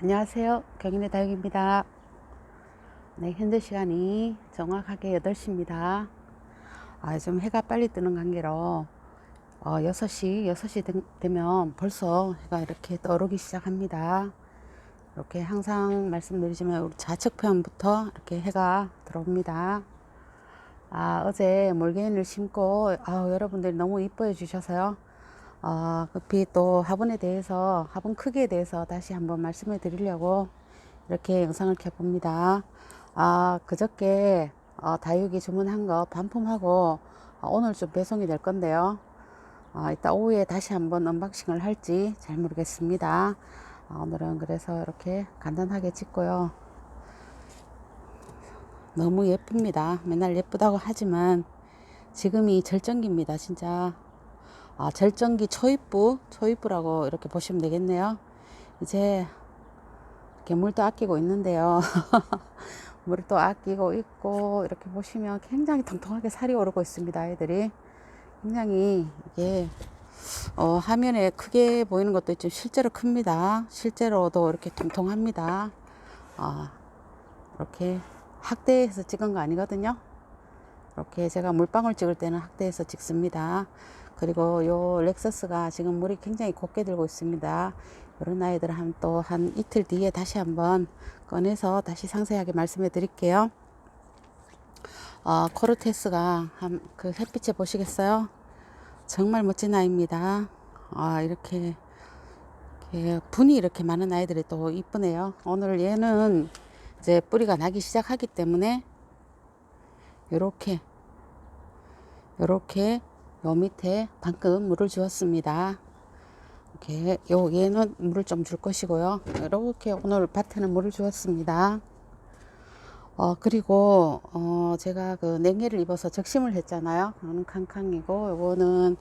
안녕하세요. 경인의 다육입니다. 네, 현재 시간이 정확하게 8시입니다. 아, 좀 해가 빨리 뜨는 관계로 어, 6시, 6시 되, 되면 벌써 해가 이렇게 떠오르기 시작합니다. 이렇게 항상 말씀드리지만 우리 좌측편부터 이렇게 해가 들어옵니다. 아, 어제 몰개인을 심고 아, 여러분들이 너무 이뻐해 주셔서요. 어, 급히 또 화분에 대해서 화분 크기에 대해서 다시 한번 말씀해 드리려고 이렇게 영상을 켜봅니다. 아, 그저께 어, 다육이 주문한 거 반품하고 어, 오늘 좀 배송이 될 건데요. 어, 이따 오후에 다시 한번 언박싱을 할지 잘 모르겠습니다. 어, 오늘은 그래서 이렇게 간단하게 찍고요. 너무 예쁩니다. 맨날 예쁘다고 하지만 지금이 절정기입니다. 진짜 아, 절정기 초입부, 초입부라고 이렇게 보시면 되겠네요. 이제 이렇게 물도 아끼고 있는데요. 또 아끼고 있고 이렇게 보시면 굉장히 통통하게 살이 오르고 있습니다. 아이들이 굉장히 이게 어, 화면에 크게 보이는 것도 있지만 실제로 큽니다. 실제로도 이렇게 통통합니다. 아, 이렇게 학대해서 찍은 거 아니거든요. 이렇게 제가 물방울 찍을 때는 학대해서 찍습니다. 그리고 요 렉서스가 지금 물이 굉장히 곱게 들고 있습니다. 이런 아이들 한 또 한 이틀 뒤에 다시 한번 꺼내서 다시 상세하게 말씀해 드릴게요. 어, 코르테스가 한 그 햇빛에 보시겠어요? 정말 멋진 아이입니다. 아, 이렇게, 이렇게 분이 이렇게 많은 아이들이 또 이쁘네요. 오늘 얘는 이제 뿌리가 나기 시작하기 때문에 요렇게 요렇게 요 밑에 방금 물을 주었습니다. 이렇게 요 얘는 물을 좀 줄 것이고요. 이렇게 오늘 밭에는 물을 주었습니다. 어 그리고 어 제가 그 냉해를 입어서 적심을 했잖아요. 이거는 캉캉이고 요거는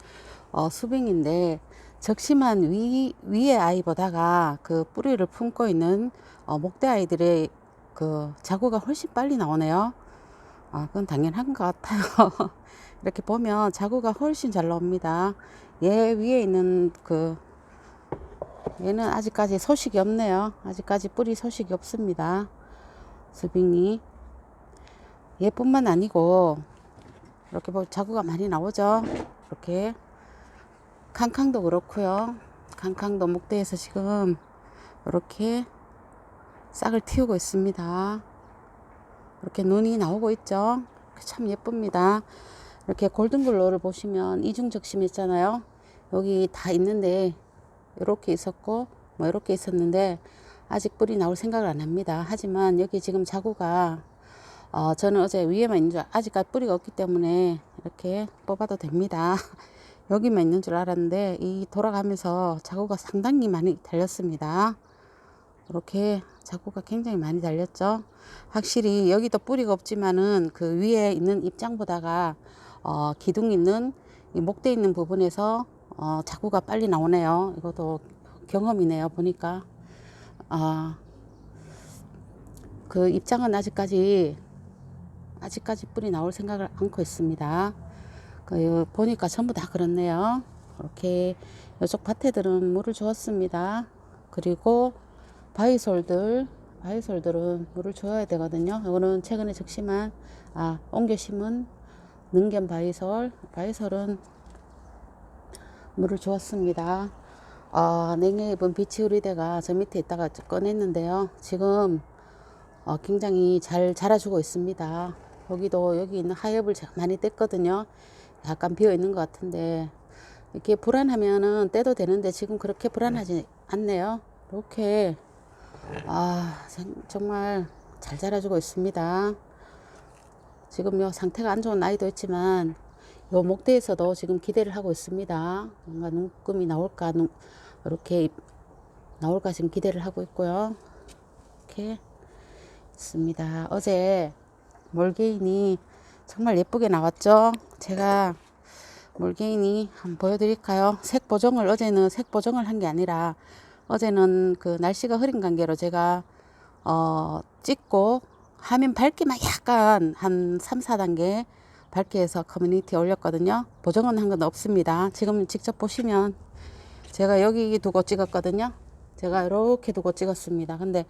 어 수빙인데 적심한 위 위의 아이보다가 그 뿌리를 품고 있는 어 목대 아이들의 그 자구가 훨씬 빨리 나오네요. 아 그건 당연한 것 같아요. 이렇게 보면 자구가 훨씬 잘 나옵니다. 얘 위에 있는 그 얘는 아직까지 소식이 없네요. 아직까지 뿌리 소식이 없습니다. 스빙이 얘뿐만 아니고 이렇게 보 자구가 많이 나오죠. 이렇게 캉캉도 그렇고요. 캉캉도 목대에서 지금 이렇게 싹을 틔우고 있습니다. 이렇게 눈이 나오고 있죠. 참 예쁩니다. 이렇게 골든글로를 보시면 이중적심 있잖아요. 여기 다 있는데 이렇게 있었고 뭐 이렇게 있었는데 아직 뿌리 나올 생각을 안 합니다. 하지만 여기 지금 자구가 어, 저는 어제 위에만 있는 줄 아직까지 뿌리가 없기 때문에 이렇게 뽑아도 됩니다. 여기만 있는 줄 알았는데 이 돌아가면서 자구가 상당히 많이 달렸습니다. 이렇게 자구가 굉장히 많이 달렸죠. 확실히 여기도 뿌리가 없지만은 그 위에 있는 입장보다가 어, 기둥 있는 이 목대 있는 부분에서 어, 자구가 빨리 나오네요. 이것도 경험이네요. 보니까 아, 그 입장은 아직까지 아직까지 뿌리 나올 생각을 않고 있습니다. 그 보니까 전부 다 그렇네요. 이렇게 이쪽 밭에들은 물을 주었습니다. 그리고 바이솔들 바이솔들은 물을 줘야 되거든요. 이거는 최근에 적심한 아 옮겨 심은 능견 바이솔 바이솔은 물을 주었습니다. 어, 냉해 입은 비치 우리대가 저 밑에 있다가 꺼냈는데요. 지금 어, 굉장히 잘 자라주고 있습니다. 여기도 여기 있는 하엽을 많이 뗐거든요. 약간 비어 있는 것 같은데 이렇게 불안하면은 떼도 되는데 지금 그렇게 불안하지 않네요. 이렇게 아 정말 잘 자라주고 있습니다. 지금 요 상태가 안 좋은 아이도 있지만 요 목대에서도 지금 기대를 하고 있습니다. 뭔가 눈금이 나올까 눈, 이렇게 나올까 지금 기대를 하고 있고요. 이렇게 있습니다. 어제 몰개인이 정말 예쁘게 나왔죠. 제가 몰개인이 한번 보여드릴까요? 색 보정을 어제는 색 보정을 한 게 아니라 어제는 그 날씨가 흐린 관계로 제가 어 찍고 화면 밝기만 약간 한 3, 4단계 밝게 해서 커뮤니티에 올렸거든요. 보정은 한 건 없습니다. 지금 직접 보시면 제가 여기 두고 찍었거든요. 제가 이렇게 두고 찍었습니다. 근데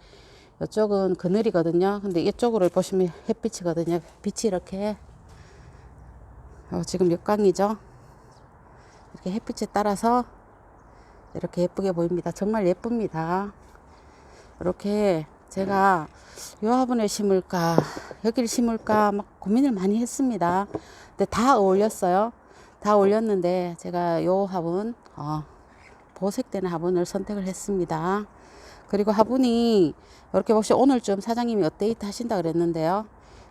이쪽은 그늘이거든요. 근데 이쪽으로 보시면 햇빛이거든요. 빛이 이렇게 어, 지금 역광이죠. 이렇게 햇빛에 따라서 이렇게 예쁘게 보입니다. 정말 예쁩니다. 이렇게 제가 요 화분에 심을까 여기를 심을까 막 고민을 많이 했습니다. 근데 다 어울렸어요. 다 어울렸는데 제가 요 화분 어, 보색되는 화분을 선택을 했습니다. 그리고 화분이 이렇게 혹시 오늘쯤 사장님이 업데이트 하신다 그랬는데요.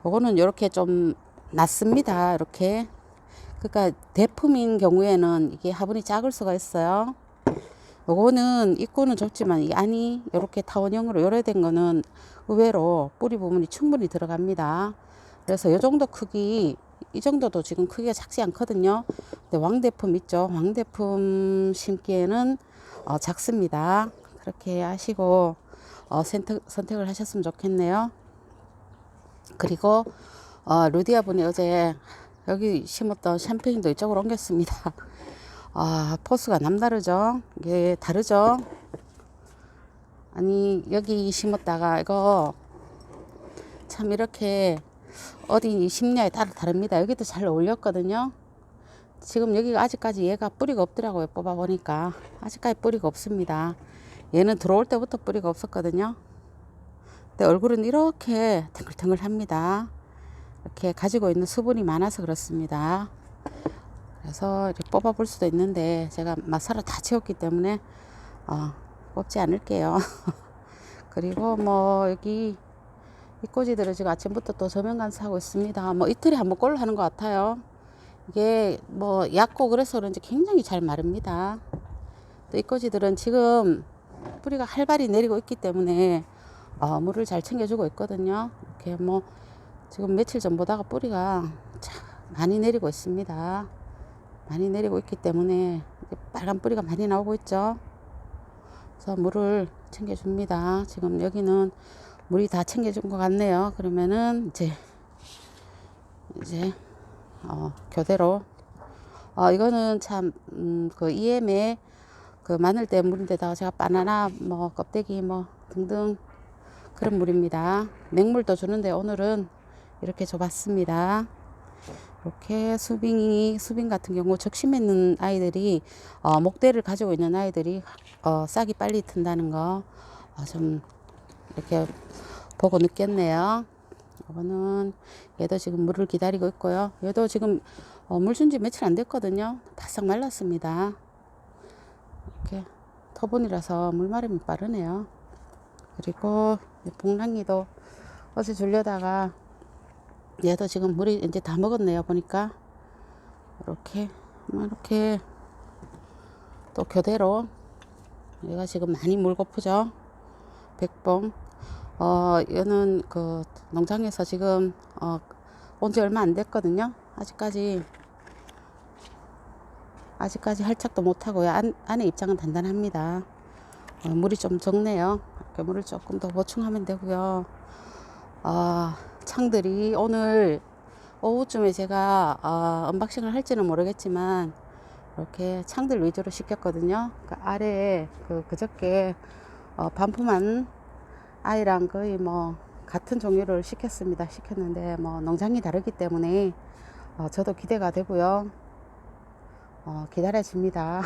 요거는 이렇게 좀 낮습니다. 이렇게 그러니까 대품인 경우에는 이게 화분이 작을 수가 있어요. 요거는 입구는 좁지만 이 안이 이렇게 타원형으로 요래된 거는 의외로 뿌리 부분이 충분히 들어갑니다. 그래서 요 정도 크기 이 정도도 지금 크기가 작지 않거든요. 근데 왕대품 있죠. 왕대품 심기에는 어, 작습니다. 그렇게 하시고 어, 선택, 선택을 하셨으면 좋겠네요. 그리고 어, 루디아 분이 어제 여기 심었던 샴페인도 이쪽으로 옮겼습니다. 아, 포스가 남다르죠? 이게 다르죠? 아니, 여기 심었다가 이거 참 이렇게 어디 심냐에 따라 다릅니다. 여기도 잘 어울렸거든요. 지금 여기가 아직까지 얘가 뿌리가 없더라고요. 뽑아보니까. 아직까지 뿌리가 없습니다. 얘는 들어올 때부터 뿌리가 없었거든요. 근데 얼굴은 이렇게 탱글탱글 합니다. 이렇게 가지고 있는 수분이 많아서 그렇습니다. 그래서 이렇게 뽑아 볼 수도 있는데 제가 마사로 다 채웠기 때문에 어, 뽑지 않을게요. 그리고 뭐 여기 이 꼬지들은 지금 아침부터 또 조명 간수 하고 있습니다. 뭐 이틀에 한 번 꼴로 하는 것 같아요. 이게 뭐 얕고 그래서 그런지 굉장히 잘 마릅니다. 또 이 꼬지들은 지금 뿌리가 활발히 내리고 있기 때문에 어, 물을 잘 챙겨주고 있거든요. 이렇게 뭐 지금 며칠 전보다가 뿌리가 참 많이 내리고 있습니다. 많이 내리고 있기 때문에 빨간 뿌리가 많이 나오고 있죠. 그래서 물을 챙겨줍니다. 지금 여기는 물이 다 챙겨준 것 같네요. 그러면은 이제 이제 어, 교대로 어, 이거는 참그 음, 그 EM에 그 마늘대 물인데다가 제가 바나나 뭐 껍데기 뭐 등등 그런 물입니다. 맹물도 주는데 오늘은 이렇게 줘봤습니다. 이렇게 수빙이 수빙 같은 경우 적심에 있는 아이들이 어, 목대를 가지고 있는 아이들이 어, 싹이 빨리 튼다는 거좀 어, 이렇게 보고 느꼈네요. 이거는 얘도 지금 물을 기다리고 있고요. 얘도 지금 어, 물준 지 며칠 안 됐거든요. 바싹 말랐습니다. 이렇게 터본이라서 물마름이 빠르네요. 그리고 봉랑이도 어제 줄려다가 얘도 지금 물이 이제 다 먹었네요. 보니까 이렇게 뭐 이렇게 또 교대로 얘가 지금 많이 물고프죠. 백봉. 어, 얘는 그 농장에서 지금 어, 온 지 얼마 안 됐거든요. 아직까지 아직까지 할착도 못하고요. 안, 안에 입장은 단단합니다. 어, 물이 좀 적네요. 물을 조금 더 보충하면 되고요. 어, 창들이 오늘 오후쯤에 제가 어, 언박싱을 할지는 모르겠지만 이렇게 창들 위주로 시켰거든요. 그 아래에 그 그저께 어, 반품한 아이랑 거의 뭐 같은 종류를 시켰습니다. 시켰는데 뭐 농장이 다르기 때문에 어, 저도 기대가 되고요. 어, 기다려집니다.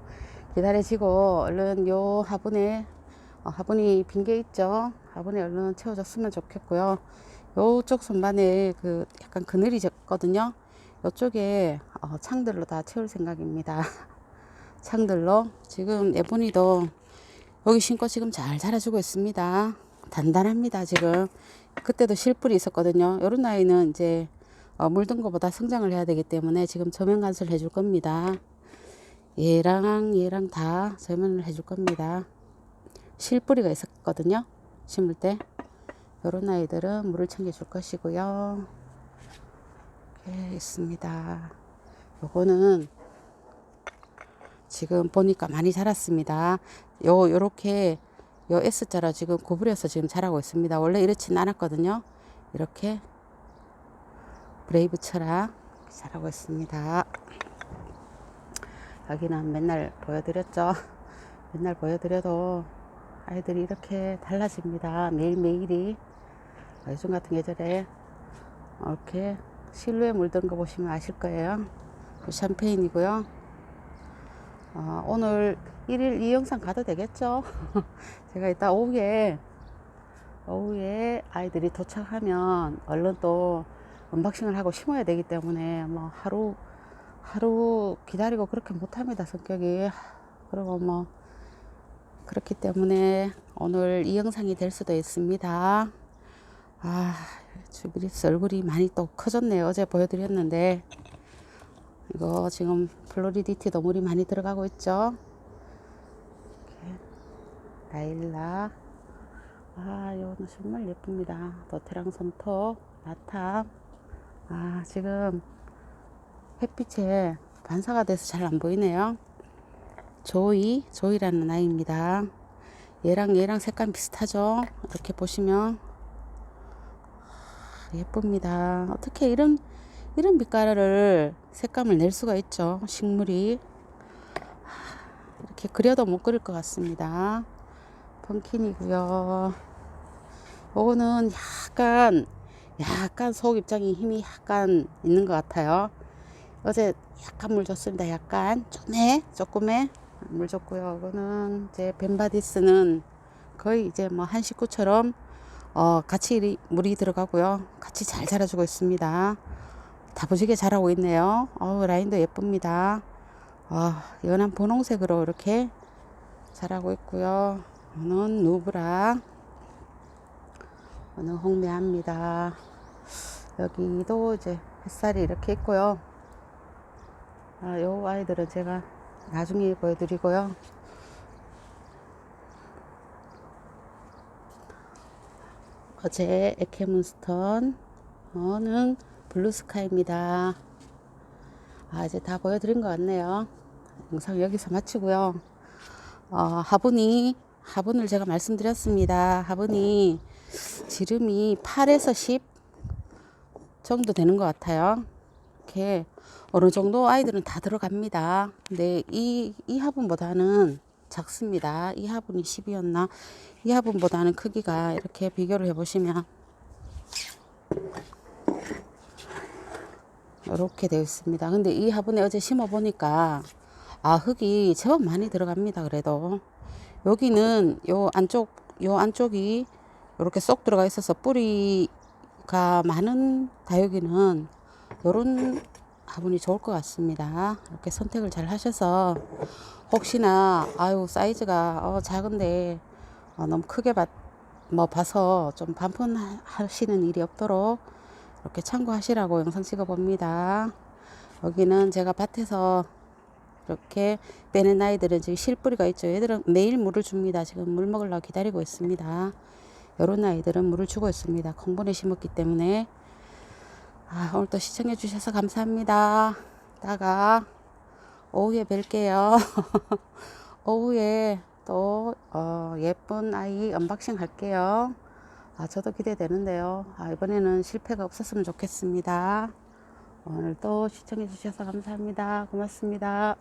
기다려지고 얼른 요 화분에 어, 화분이 빈 게 있죠. 화분에 얼른 채워졌으면 좋겠고요. 요쪽 선반에 그 약간 그늘이 졌거든요. 요쪽에 어, 창들로 다 채울 생각입니다. 창들로 지금 예쁜이도 여기 신고 지금 잘 자라주고 있습니다. 단단합니다 지금. 그때도 실뿔이 있었거든요. 요런 나이는 이제 어, 물든 것보다 성장을 해야 되기 때문에 지금 저면 간수를 해줄 겁니다. 얘랑 얘랑 다 저면을 해줄 겁니다. 실뿌리가 있었거든요. 심을 때. 요런 아이들은 물을 챙겨줄 것이고요. 이렇게 있습니다. 요거는 지금 보니까 많이 자랐습니다. 요, 요렇게 요 S자로 지금 구부려서 지금 자라고 있습니다. 원래 이렇진 않았거든요. 이렇게 브레이브 철학 자라고 있습니다. 여기는 맨날 보여드렸죠. 맨날 보여드려도 아이들이 이렇게 달라집니다. 매일매일이. 어, 요즘 같은 계절에 이렇게 실루에 물든 거 보시면 아실 거예요. 샴페인이고요. 어, 오늘 1일 이 영상 가도 되겠죠? 제가 이따 오후에 오후에 아이들이 도착하면 얼른 또 언박싱을 하고 심어야 되기 때문에 뭐 하루 하루 기다리고 그렇게 못합니다 성격이 그리고 뭐 그렇기 때문에 오늘 이 영상이 될 수도 있습니다. 아 주비리스 얼굴이 많이 또 커졌네요. 어제 보여드렸는데. 이거 지금 플로리디티도 물이 많이 들어가고 있죠? 라일락 아 이거는 정말 예쁩니다. 도테랑 솜톱 나탑 아 지금 햇빛에 반사가 돼서 잘 안 보이네요. 조이, 조이라는 아이입니다. 얘랑 얘랑 색감 비슷하죠? 이렇게 보시면 예쁩니다. 어떻게 이런 이런 빛깔을 색감을 낼 수가 있죠? 식물이 이렇게 그려도 못 그릴 것 같습니다. 펑킨이고요. 요거는 약간 약간 속 입장이 힘이 약간 있는 것 같아요. 어제 약간 물 줬습니다. 약간 조금해 조금해 물 줬고요. 이거는 이제 벤바디스는 거의 이제 뭐 한 식구처럼 어 같이 물이 들어가고요. 같이 잘 자라주고 있습니다. 다부지게 자라고 있네요. 어 라인도 예쁩니다. 어, 연한 분홍색으로 이렇게 자라고 있고요. 이거는 누브라 오늘 홍매합니다. 여기도 이제 햇살이 이렇게 있고요. 아, 요 아이들은 제가 나중에 보여드리고요. 어제 에케문스턴, 어는 블루스카입니다. 아, 이제 다 보여드린 것 같네요. 영상 여기서 마치고요. 어, 화분이, 화분을 제가 말씀드렸습니다. 화분이 지름이 8에서 10 정도 되는 것 같아요. 이렇게 어느 정도 아이들은 다 들어갑니다. 근데 이, 이 화분보다는 작습니다. 이 화분이 10이었나? 이 화분보다는 크기가 이렇게 비교를 해보시면 이렇게 되어 있습니다. 근데 이 화분에 어제 심어 보니까 아 흙이 제법 많이 들어갑니다. 그래도 여기는 요 안쪽 요 안쪽이 이렇게 쏙 들어가 있어서 뿌리가 많은 다육이는 요런 화분이 좋을 것 같습니다. 이렇게 선택을 잘 하셔서 혹시나 아유 사이즈가 어, 작은데 어, 너무 크게 봐, 뭐 봐서 좀 반품하시는 일이 없도록 이렇게 참고하시라고 영상 찍어 봅니다. 여기는 제가 밭에서 이렇게 빼낸 아이들은 지금 실뿌리가 있죠. 얘들은 매일 물을 줍니다. 지금 물 먹으려고 기다리고 있습니다. 이런 아이들은 물을 주고 있습니다. 콩분에 심었기 때문에 아, 오늘도 시청해 주셔서 감사합니다. 이따가 오후에 뵐게요. 오후에 또 어, 예쁜 아이 언박싱 할게요. 아, 저도 기대되는데요. 아, 이번에는 실패가 없었으면 좋겠습니다. 오늘도 시청해 주셔서 감사합니다. 고맙습니다.